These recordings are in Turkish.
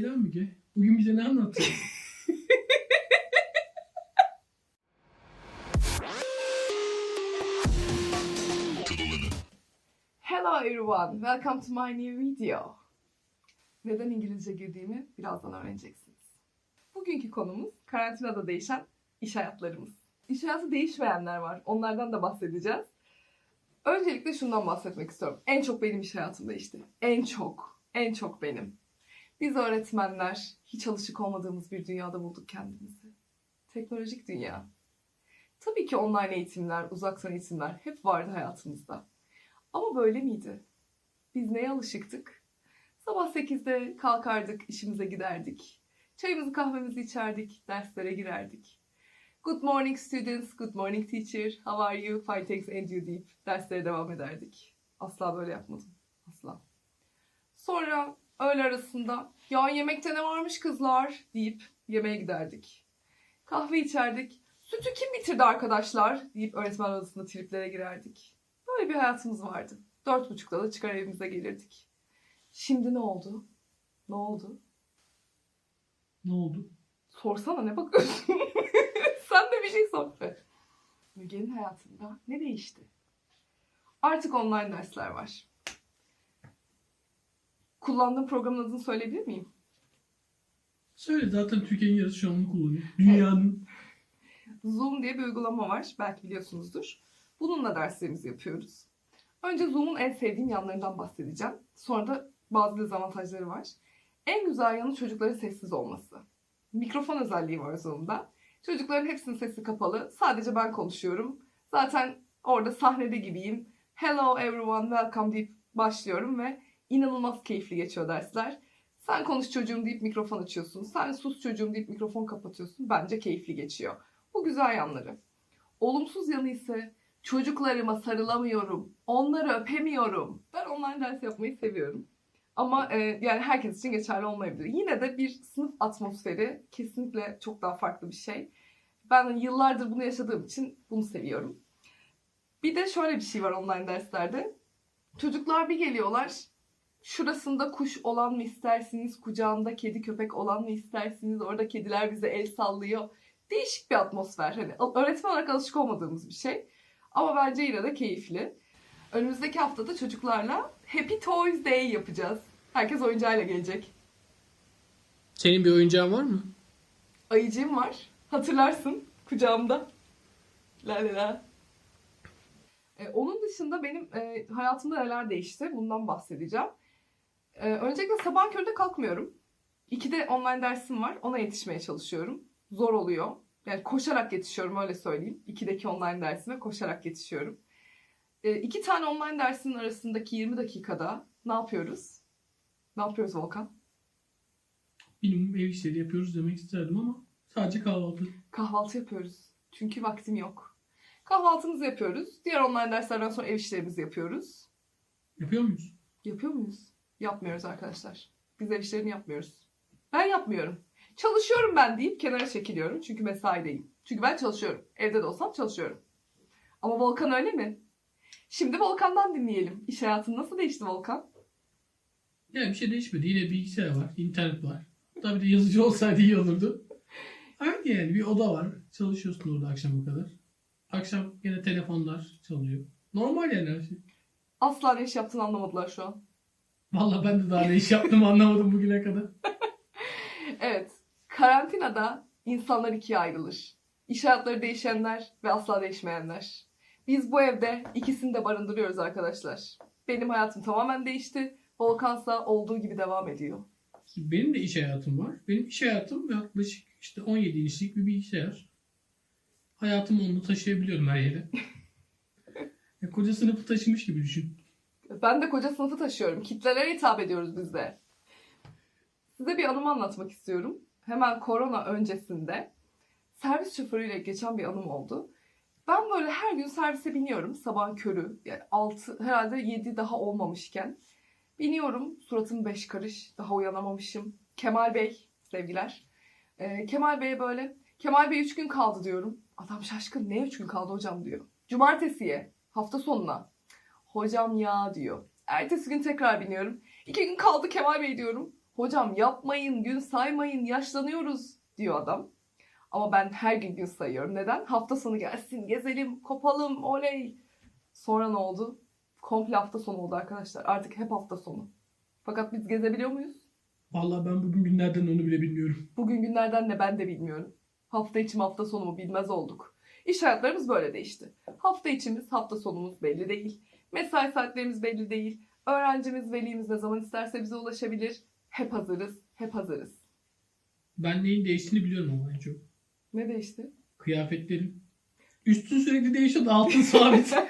Selam Müge. Bugün bize ne anlatacaksın? Hello everyone, welcome to my new video. Neden İngilizce girdiğimi birazdan öğreneceksiniz. Bugünkü konumuz karantinada değişen iş hayatlarımız. İş hayatı değişmeyenler var, onlardan da bahsedeceğiz. Öncelikle şundan bahsetmek istiyorum. En çok benim iş hayatım değişti. En çok, en çok benim. Biz öğretmenler hiç alışık olmadığımız bir dünyada bulduk kendimizi. Teknolojik dünya. Tabii ki online eğitimler, uzaktan eğitimler hep vardı hayatımızda. Ama böyle miydi? Biz neye alışıktık? Sabah 8'de kalkardık, işimize giderdik. Çayımızı kahvemizi içerdik, derslere girerdik. Good morning students, good morning teacher, how are you, fine thanks and you deyip derslere devam ederdik. Asla böyle yapmadım. Asla. Sonra öğle arasında ya yemekte ne varmış kızlar deyip yemeğe giderdik. Kahve içerdik. Sütü kim bitirdi arkadaşlar deyip öğretmen odasında triplere girerdik. Böyle bir hayatımız vardı. Dört buçukta da çıkar evimize gelirdik. Şimdi ne oldu? Ne oldu? ne oldu? Sorsana ne bakıyorsun? Sen de bir şey sor be. Müge'nin hayatında ne değişti? Artık online dersler var. Kullandığım programın adını söyleyebilir miyim? Söyle zaten Türkiye'nin yarısı şu an onu kullanıyor. Dünyanın. Zoom diye bir uygulama var. Belki biliyorsunuzdur. Bununla derslerimizi yapıyoruz. Önce Zoom'un en sevdiğim yanlarından bahsedeceğim. Sonra da bazı dezavantajları var. En güzel yanı çocukların sessiz olması. Mikrofon özelliği var Zoom'da. Çocukların hepsinin sesi kapalı. Sadece ben konuşuyorum. Zaten orada sahnede gibiyim. Hello everyone, welcome deyip başlıyorum ve inanılmaz keyifli geçiyor dersler. Sen konuş çocuğum deyip mikrofon açıyorsun. Sen sus çocuğum deyip mikrofon kapatıyorsun. Bence keyifli geçiyor. Bu güzel yanları. Olumsuz yanı ise çocuklarıma sarılamıyorum. Onları öpemiyorum. Ben online ders yapmayı seviyorum. Ama e, yani herkes için geçerli olmayabilir. Yine de bir sınıf atmosferi kesinlikle çok daha farklı bir şey. Ben yıllardır bunu yaşadığım için bunu seviyorum. Bir de şöyle bir şey var online derslerde. Çocuklar bir geliyorlar. Şurasında kuş olan mı istersiniz? Kucağında kedi köpek olan mı istersiniz? Orada kediler bize el sallıyor. Değişik bir atmosfer. Hani öğretmen olarak alışık olmadığımız bir şey. Ama bence yine de keyifli. Önümüzdeki haftada çocuklarla Happy Toys Day yapacağız. Herkes oyuncağıyla gelecek. Senin bir oyuncağın var mı? Ayıcığım var. Hatırlarsın kucağımda. La la la. Ee, onun dışında benim e, hayatımda neler değişti bundan bahsedeceğim. Ee, öncelikle sabah köründe kalkmıyorum. İkide online dersim var. Ona yetişmeye çalışıyorum. Zor oluyor. Yani koşarak yetişiyorum öyle söyleyeyim. İkideki online dersime koşarak yetişiyorum. Ee, iki tane online dersinin arasındaki 20 dakikada ne yapıyoruz? Ne yapıyoruz Volkan? Minimum ev işleri yapıyoruz demek isterdim ama sadece kahvaltı. Kahvaltı yapıyoruz. Çünkü vaktim yok. Kahvaltımızı yapıyoruz. Diğer online derslerden sonra ev işlerimizi yapıyoruz. Yapıyor muyuz? Yapıyor muyuz? Yapmıyoruz arkadaşlar. Biz ev işlerini yapmıyoruz. Ben yapmıyorum. Çalışıyorum ben deyip kenara çekiliyorum. Çünkü mesaideyim. Çünkü ben çalışıyorum. Evde de olsam çalışıyorum. Ama Volkan öyle mi? Şimdi Volkan'dan dinleyelim. İş hayatın nasıl değişti Volkan? Yani bir şey değişmedi. Yine bilgisayar var, internet var. Tabii de yazıcı olsaydı iyi olurdu. Aynı yani bir oda var. Çalışıyorsun orada akşama kadar. Akşam yine telefonlar çalıyor. Normal yani her şey. Asla ne iş yaptığını anlamadılar şu an. Vallahi ben de daha ne iş yaptım anlamadım bugüne kadar. Evet. Karantinada insanlar ikiye ayrılır. İş hayatları değişenler ve asla değişmeyenler. Biz bu evde ikisini de barındırıyoruz arkadaşlar. Benim hayatım tamamen değişti. Volkansa olduğu gibi devam ediyor. Benim de iş hayatım var. Benim iş hayatım yaklaşık işte 17 inçlik bir bilgisayar. Hayatımı onu taşıyabiliyorum her yere. ya, koca sınıfı taşımış gibi düşün. Ben de koca sınıfı taşıyorum. Kitlelere hitap ediyoruz biz de. Size bir anımı anlatmak istiyorum. Hemen korona öncesinde servis şoförüyle geçen bir anım oldu. Ben böyle her gün servise biniyorum sabah körü. Yani 6 herhalde 7 daha olmamışken. Biniyorum suratım beş karış daha uyanamamışım. Kemal Bey sevgiler. Ee, Kemal Bey'e böyle Kemal Bey 3 gün kaldı diyorum. Adam şaşkın ne 3 gün kaldı hocam diyor. Cumartesiye hafta sonuna. Hocam ya diyor. Ertesi gün tekrar biniyorum. 2 gün kaldı Kemal Bey diyorum. Hocam yapmayın, gün saymayın, yaşlanıyoruz diyor adam. Ama ben her gün gün sayıyorum. Neden? Hafta sonu gelsin, gezelim, kopalım, oley. Sonra ne oldu? Komple hafta sonu oldu arkadaşlar. Artık hep hafta sonu. Fakat biz gezebiliyor muyuz? Vallahi ben bugün günlerden onu bile bilmiyorum. Bugün günlerden ne ben de bilmiyorum. Hafta içi mi hafta sonu mu bilmez olduk. İş hayatlarımız böyle değişti. Hafta içimiz hafta sonumuz belli değil. Mesai saatlerimiz belli değil. Öğrencimiz, velimiz ne zaman isterse bize ulaşabilir. Hep hazırız, hep hazırız. Ben neyin değiştiğini biliyorum ama en çok. Ne değişti? Kıyafetlerim. Üstün sürekli değişiyor da altın sabit.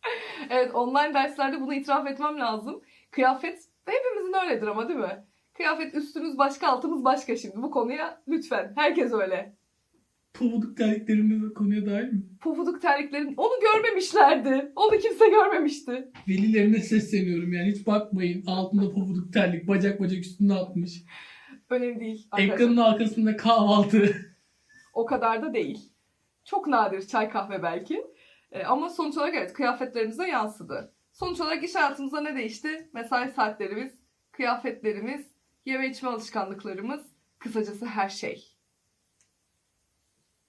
Evet online derslerde bunu itiraf etmem lazım. Kıyafet hepimizin öyledir ama değil mi? Kıyafet üstümüz başka altımız başka şimdi. Bu konuya lütfen. Herkes öyle. Pabuduk terliklerim de konuya dahil mi? Pufuduk terliklerin onu görmemişlerdi. Onu kimse görmemişti. Velilerine sesleniyorum yani hiç bakmayın. Altında pabuduk terlik bacak bacak üstüne atmış. Önemli değil. arkadaşlar. Ekranın arkasında kahvaltı. O kadar da değil. Çok nadir çay kahve belki. E, ama sonuç olarak evet kıyafetlerimize yansıdı. Sonuç olarak iş hayatımızda ne değişti? Mesai saatlerimiz, kıyafetlerimiz, yeme içme alışkanlıklarımız, kısacası her şey.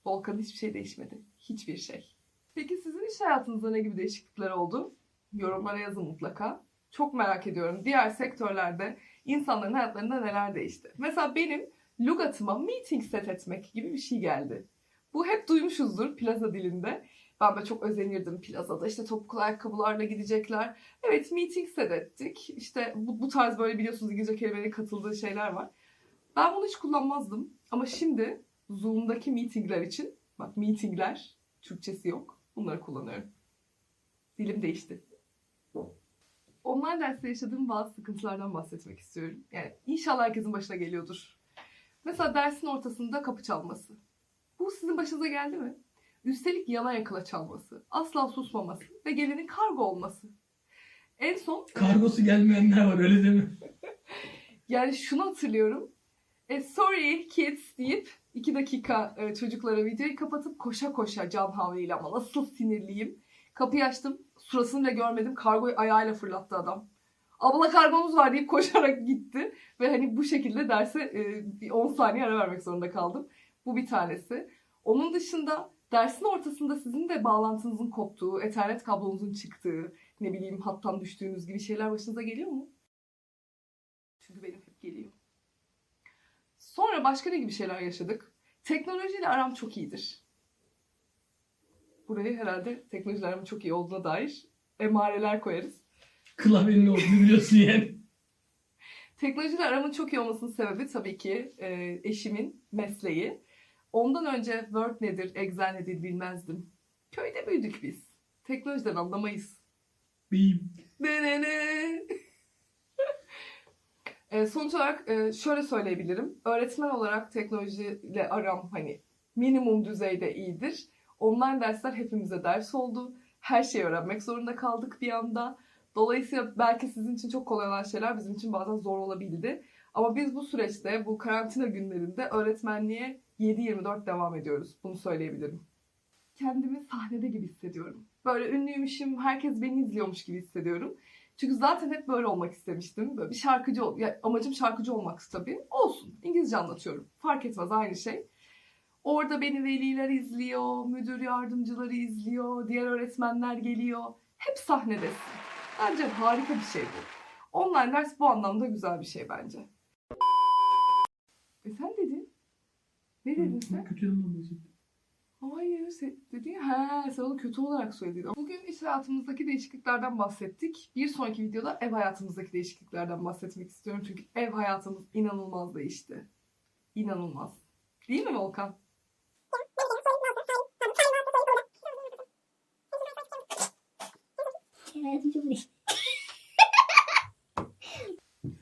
Volkan'ın hiçbir şey değişmedi. Hiçbir şey. Peki sizin iş hayatınızda ne gibi değişiklikler oldu? Yorumlara yazın mutlaka. Çok merak ediyorum. Diğer sektörlerde insanların hayatlarında neler değişti? Mesela benim lügatıma meeting set etmek gibi bir şey geldi. Bu hep duymuşuzdur plaza dilinde. Ben de çok özenirdim plazada. İşte topuklu ayakkabılarla gidecekler. Evet meeting set ettik. İşte bu, bu tarz böyle biliyorsunuz İngilizce kelimelerin katıldığı şeyler var. Ben bunu hiç kullanmazdım. Ama şimdi Zoom'daki meetingler için, bak meetingler, Türkçesi yok. Bunları kullanıyorum. Dilim değişti. Online derste yaşadığım bazı sıkıntılardan bahsetmek istiyorum. Yani inşallah herkesin başına geliyordur. Mesela dersin ortasında kapı çalması. Bu sizin başınıza geldi mi? Üstelik yana yakıla çalması, asla susmaması ve gelenin kargo olması. En son Kargosu gelmeyenler var öyle değil mi? yani şunu hatırlıyorum. E, sorry kids deyip iki dakika e, çocuklara videoyu kapatıp koşa koşa can havliyle ama nasıl sinirliyim. Kapıyı açtım. Surasını bile görmedim. Kargoyu ayağıyla fırlattı adam. Abla kargomuz var deyip koşarak gitti. Ve hani bu şekilde derse e, bir 10 saniye ara vermek zorunda kaldım. Bu bir tanesi. Onun dışında dersin ortasında sizin de bağlantınızın koptuğu, ethernet kablonuzun çıktığı, ne bileyim hattan düştüğünüz gibi şeyler başınıza geliyor mu? Çünkü benim hep geliyor. Sonra başka ne gibi şeyler yaşadık? Teknolojiyle aram çok iyidir. Buraya herhalde teknolojiyle aramın çok iyi olduğuna dair emareler koyarız. Klavyenin olduğunu biliyorsun yani. Teknolojiyle aramın çok iyi olmasının sebebi tabii ki e, eşimin mesleği. Ondan önce Word nedir, Excel nedir bilmezdim. Köyde büyüdük biz. Teknolojiden anlamayız. Beyim. Ne ne ne. E, sonuç olarak e, şöyle söyleyebilirim. Öğretmen olarak teknolojiyle aram hani minimum düzeyde iyidir. Online dersler hepimize ders oldu. Her şeyi öğrenmek zorunda kaldık bir anda. Dolayısıyla belki sizin için çok kolay olan şeyler bizim için bazen zor olabildi. Ama biz bu süreçte, bu karantina günlerinde öğretmenliğe 7-24 devam ediyoruz. Bunu söyleyebilirim. Kendimi sahnede gibi hissediyorum. Böyle ünlüymüşüm, herkes beni izliyormuş gibi hissediyorum. Çünkü zaten hep böyle olmak istemiştim. Böyle bir şarkıcı ol, ya amacım şarkıcı olmak tabii. Olsun. İngilizce anlatıyorum. Fark etmez aynı şey. Orada beni veliler izliyor, müdür yardımcıları izliyor, diğer öğretmenler geliyor. Hep sahnedesin. Bence harika bir şey bu. Online ders bu anlamda güzel bir şey bence. E sen dedin. Ne dedin sen? Kötü bahsettim. Hayır, ya, he, sen kötü olarak söyledin. Bugün iş hayatımızdaki değişikliklerden bahsettik. Bir sonraki videoda ev hayatımızdaki değişikliklerden bahsetmek istiyorum. Çünkü ev hayatımız inanılmaz değişti. İnanılmaz. Değil mi Volkan?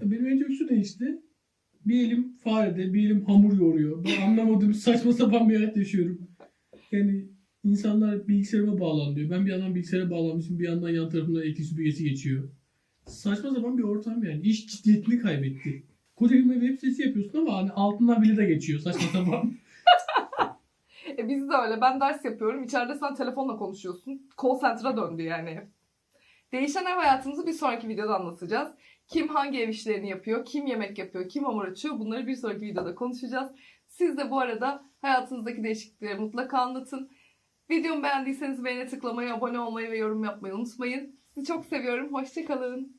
Benim en çok şu değişti. Bir elim farede, bir elim hamur yoğuruyor. Ben anlamadığım saçma sapan bir hayat yaşıyorum. Yani insanlar bilgisayarıma bağlan diyor. Ben bir yandan bilgisayara bağlanmışım, bir yandan yan tarafımda elektrik süpürgesi geçiyor. Saçma sapan bir ortam yani. İş ciddiyetini kaybetti. Koca bir web sitesi yapıyorsun ama hani altından bile de geçiyor saçma sapan. E biz de öyle. Ben ders yapıyorum. İçeride sen telefonla konuşuyorsun. Call center'a döndü yani. Değişen ev hayatımızı bir sonraki videoda anlatacağız. Kim hangi ev işlerini yapıyor, kim yemek yapıyor, kim hamur açıyor bunları bir sonraki videoda konuşacağız. Siz de bu arada hayatınızdaki değişiklikleri mutlaka anlatın. Videomu beğendiyseniz beğene tıklamayı, abone olmayı ve yorum yapmayı unutmayın. Sizi çok seviyorum. Hoşçakalın.